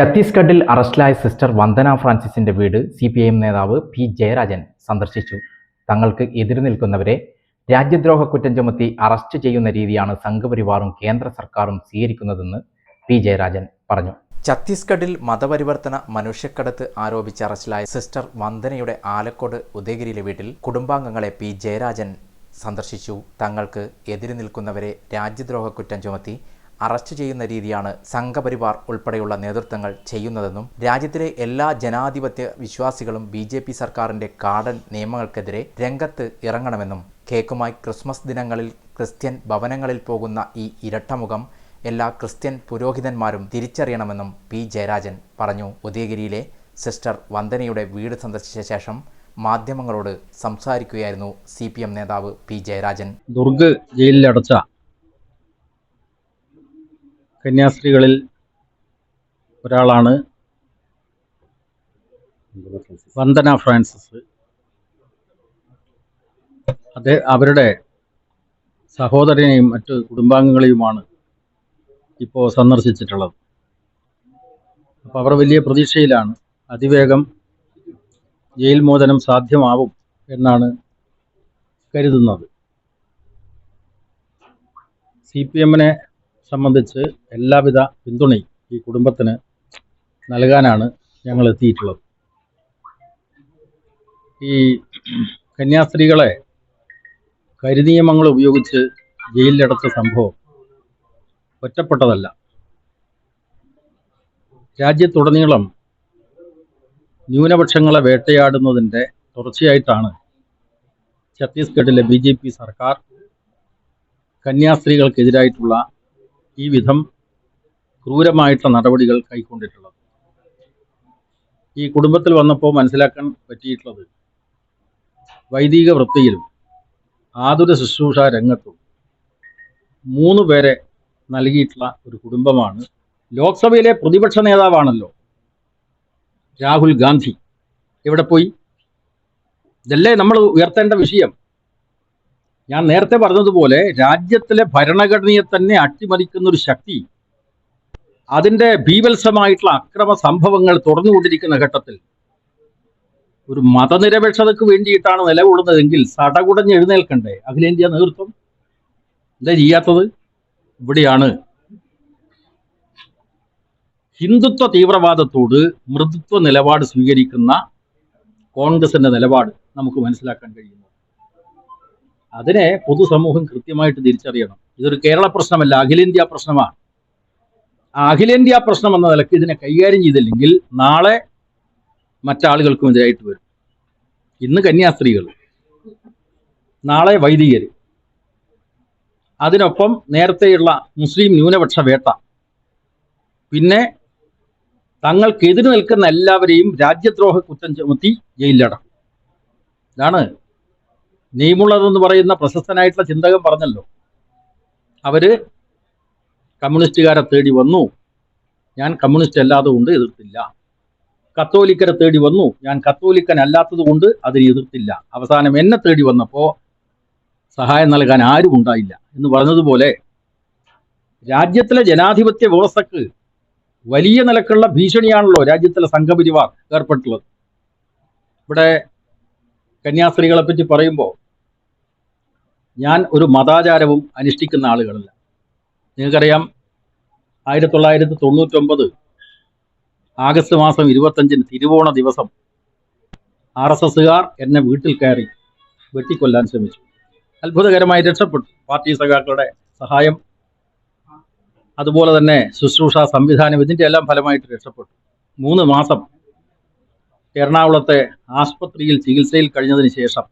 ഛത്തീസ്ഗഡിൽ അറസ്റ്റിലായ സിസ്റ്റർ വന്ദന ഫ്രാൻസിസിന്റെ വീട് സി പി ഐ എം നേതാവ് പി ജയരാജൻ സന്ദർശിച്ചു. തങ്ങൾക്ക് എതിരു നിൽക്കുന്നവരെ രാജ്യദ്രോഹ കുറ്റം ചുമത്തി അറസ്റ്റ് ചെയ്യുന്ന രീതിയാണ് സംഘപരിവാറും കേന്ദ്ര സർക്കാരും സ്വീകരിക്കുന്നതെന്ന് പി ജയരാജൻ പറഞ്ഞു. ഛത്തീസ്ഗഡിൽ മതപരിവർത്തന മനുഷ്യക്കടത്ത് ആരോപിച്ച് അറസ്റ്റിലായ സിസ്റ്റർ വന്ദനയുടെ ആലക്കോട് ഉദയഗിരിയിലെ വീട്ടിൽ കുടുംബാംഗങ്ങളെ പി ജയരാജൻ സന്ദർശിച്ചു. തങ്ങൾക്ക് എതിര് നിൽക്കുന്നവരെ രാജ്യദ്രോഹ കുറ്റം ചുമത്തി അറസ്റ്റ് ചെയ്യുന്ന രീതിയാണ് സംഘപരിവാർ ഉൾപ്പെടെയുള്ള നേതൃത്വങ്ങൾ ചെയ്യുന്നതെന്നും രാജ്യത്തിലെ എല്ലാ ജനാധിപത്യ വിശ്വാസികളും ബി ജെ പി സർക്കാരിന്റെ കാടൻ നിയമങ്ങൾക്കെതിരെ രംഗത്ത് ഇറങ്ങണമെന്നും കേക്കുമായി ക്രിസ്മസ് ദിനങ്ങളിൽ ക്രിസ്ത്യൻ ഭവനങ്ങളിൽ പോകുന്ന ഈ ഇരട്ടമുഖം എല്ലാ ക്രിസ്ത്യൻ പുരോഹിതന്മാരും തിരിച്ചറിയണമെന്നും പി ജയരാജൻ പറഞ്ഞു. ഉദയഗിരിയിലെ സിസ്റ്റർ വന്ദനയുടെ വീട് സന്ദർശിച്ച ശേഷം മാധ്യമങ്ങളോട് സംസാരിക്കുകയായിരുന്നു സി പി എം നേതാവ് പി ജയരാജൻ. ദുർഗ് ജയിലിലടച്ച കന്യാസ്ത്രീകളിൽ ഒരാളാണ് വന്ദന ഫ്രാൻസിസ്. അത് അവരുടെ സഹോദരനെയും മറ്റ് കുടുംബാംഗങ്ങളെയുമാണ് ഇപ്പോൾ സന്ദർശിച്ചിട്ടുള്ളത്. അപ്പോൾ അവർ വലിയ പ്രതീക്ഷയിലാണ്. അതിവേഗം ജയിൽ മോചനം സാധ്യമാവും എന്നാണ് കരുതുന്നത്. സി പി എമ്മിനെ സംബന്ധിച്ച് എല്ലാവിധ പിന്തുണയും ഈ കുടുംബത്തിന് നൽകാനാണ് ഞങ്ങൾ എത്തിയിട്ടുള്ളത്. ഈ കന്യാസ്ത്രീകളെ കരിനിയമങ്ങൾ ഉപയോഗിച്ച് ജയിലിലടച്ച സംഭവം ഒറ്റപ്പെട്ടതല്ല. രാജ്യത്തുടനീളം ന്യൂനപക്ഷങ്ങളെ വേട്ടയാടുന്നതിന്റെ തുടർച്ചയായിട്ടാണ് ഛത്തീസ്ഗഡിലെ ബി സർക്കാർ കന്യാസ്ത്രീകൾക്കെതിരായിട്ടുള്ള ഈ വിധം ക്രൂരമായിട്ടുള്ള നടപടികൾ കൈക്കൊണ്ടിട്ടുള്ളത്. ഈ കുടുംബത്തിൽ വന്നപ്പോൾ മനസ്സിലാക്കാൻ പറ്റിയിട്ടുള്ളത് വൈദിക വൃത്തിയിലും ആതുര ശുശ്രൂഷ രംഗത്തും മൂന്ന് പേരെ നൽകിയിട്ടുള്ള ഒരു കുടുംബമാണ്. ലോക്സഭയിലെ പ്രതിപക്ഷ നേതാവാണല്ലോ രാഹുൽ ഗാന്ധി. എവിടെ പോയി? ഇതല്ലേ നമ്മൾ ഉയർത്തേണ്ട വിഷയം. ഞാൻ നേരത്തെ പറഞ്ഞതുപോലെ രാജ്യത്തിലെ ഭരണഘടനയെ തന്നെ അട്ടിമറിക്കുന്ന ഒരു ശക്തി അതിന്റെ ഭീവത്സമായിട്ടുള്ള അക്രമ സംഭവങ്ങൾ തുറന്നുകൊണ്ടിരിക്കുന്ന ഘട്ടത്തിൽ ഒരു മതനിരപേക്ഷതയ്ക്ക് വേണ്ടിയിട്ടാണ് നിലകൊള്ളുന്നതെങ്കിൽ സടകുടഞ്ഞ് എഴുന്നേൽക്കണ്ടേ? അഖിലേന്ത്യാ നേതൃത്വം? എന്താ ചെയ്യാത്തത്? ഇവിടെയാണ് ഹിന്ദുത്വ തീവ്രവാദത്തോട് മൃദുത്വ നിലപാട് സ്വീകരിക്കുന്ന കോൺഗ്രസിന്റെ നിലപാട് നമുക്ക് മനസ്സിലാക്കാൻ കഴിയുന്നു അതിനെ പൊതുസമൂഹം കൃത്യമായിട്ട് തിരിച്ചറിയണം. ഇതൊരു കേരള പ്രശ്നമല്ല അഖിലേന്ത്യാ പ്രശ്നമാണ്. അഖിലേന്ത്യാ പ്രശ്നം എന്ന നിലയ്ക്ക് ഇതിനെ കൈകാര്യം ചെയ്തില്ലെങ്കിൽ നാളെ മറ്റാളുകൾക്കും എതിരായിട്ട് വരും. ഇന്ന് കന്യാസ്ത്രീകൾ നാളെ വൈദികർ അതിനൊപ്പം നേരത്തെയുള്ള മുസ്ലിം ന്യൂനപക്ഷ വേട്ട. പിന്നെ തങ്ങൾക്കെതിര് നിൽക്കുന്ന എല്ലാവരെയും രാജ്യദ്രോഹ കുറ്റം ചുമത്തി ജയിലിലടക്കും. ഇതാണ് നെയ്മുള്ളതെന്ന് പറയുന്ന പ്രശസ്തനായിട്ടുള്ള ചിന്തകൻ പറഞ്ഞല്ലോ. അവർ കമ്മ്യൂണിസ്റ്റുകാരെ തേടി വന്നു. ഞാൻ കമ്മ്യൂണിസ്റ്റ് അല്ലാതെ കൊണ്ട് എതിർത്തില്ല. കത്തോലിക്കരെ തേടി വന്നു. ഞാൻ കത്തോലിക്കൻ അല്ലാത്തത് കൊണ്ട് അതിനെ എതിർത്തില്ല. അവസാനം എന്നെ തേടി വന്നപ്പോൾ സഹായം നൽകാൻ ആരും ഉണ്ടായില്ല എന്ന് പറഞ്ഞതുപോലെ രാജ്യത്തിലെ ജനാധിപത്യ വ്യവസ്ഥക്ക് വലിയ നിലക്കുള്ള ഭീഷണിയാണല്ലോ രാജ്യത്തിലെ സംഘപരിവാർ ഏർപ്പെട്ടുള്ളത്. ഇവിടെ കന്യാസ്ത്രീകളെ പറ്റി പറയുമ്പോൾ ഞാൻ ഒരു മതാചാരവും അനുഷ്ഠിക്കുന്ന ആളുകളല്ല. നിങ്ങൾക്കറിയാം ആയിരത്തി തൊള്ളായിരത്തി തൊണ്ണൂറ്റൊമ്പത് ആഗസ്റ്റ് മാസം ഇരുപത്തഞ്ചിന് തിരുവോണ ദിവസം ആർ എസ് എസുകാർ എന്നെ വീട്ടിൽ കയറി വെട്ടിക്കൊല്ലാൻ ശ്രമിച്ചു. അത്ഭുതകരമായി രക്ഷപ്പെട്ടു. പാർട്ടി സഖാക്കളുടെ സഹായം അതുപോലെ തന്നെ ശുശ്രൂഷ സംവിധാനം ഇതിന്റെ എല്ലാം ഫലമായിട്ട് രക്ഷപ്പെട്ടു. മൂന്ന് മാസം എറണാകുളത്തെ ആശുപത്രിയിൽ ചികിത്സയിൽ കഴിഞ്ഞതിന് ശേഷം